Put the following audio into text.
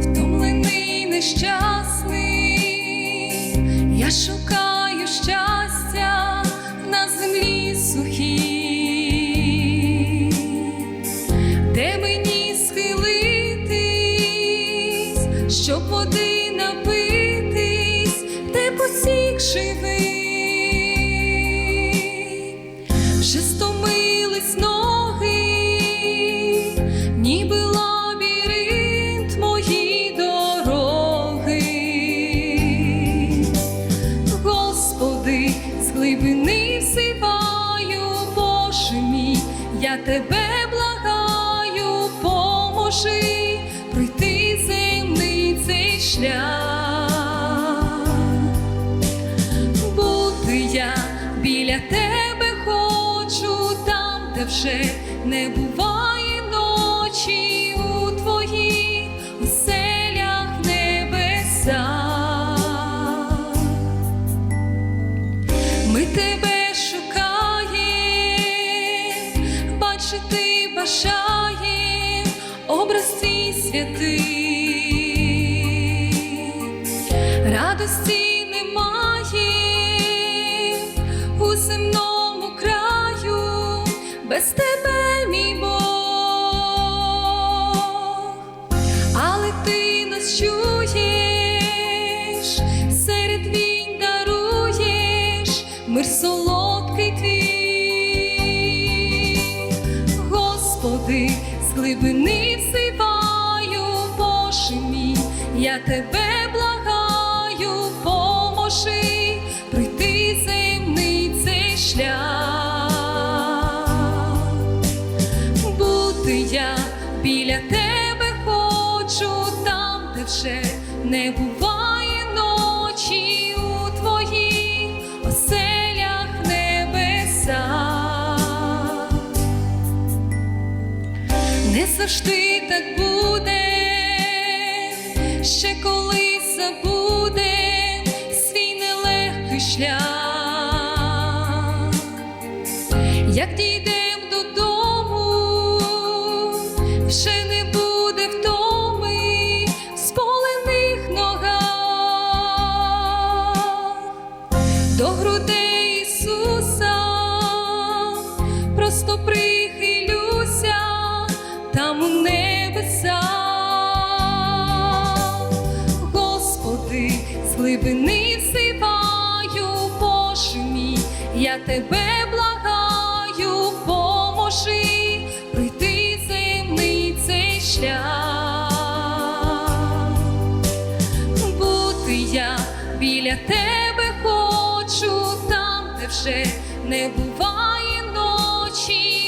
Втомлений нещасний, я шукаю щастя на землі сухій, де мені схилитись, щоб води напитись, де посік живий, я тебе благаю, поможи пройти земний цей шлях. Бути я біля тебе хочу, там, де вже не буває ночі бажаєм образ твій святий, радості немає у земному краю, без тебе, мій Бог, але ти нас чуєш, серед війн даруєш мир солодкий Господи, з глибини взиваю, Боже мій, я тебе благаю, поможи пройти земний цей шлях. Бути я біля тебе хочу, там, де вже не буває завжди так буде, ще колись забудем свій нелегкий шлях. Як дійдем додому, вже не буде втоми в спалених ногах, до грудей Ісуса просто прихилюся Господи, з глибини взиваю, я тебе благаю, поможи пройти земний цей шлях. Бути я біля тебе хочу, там, де вже не буває ночі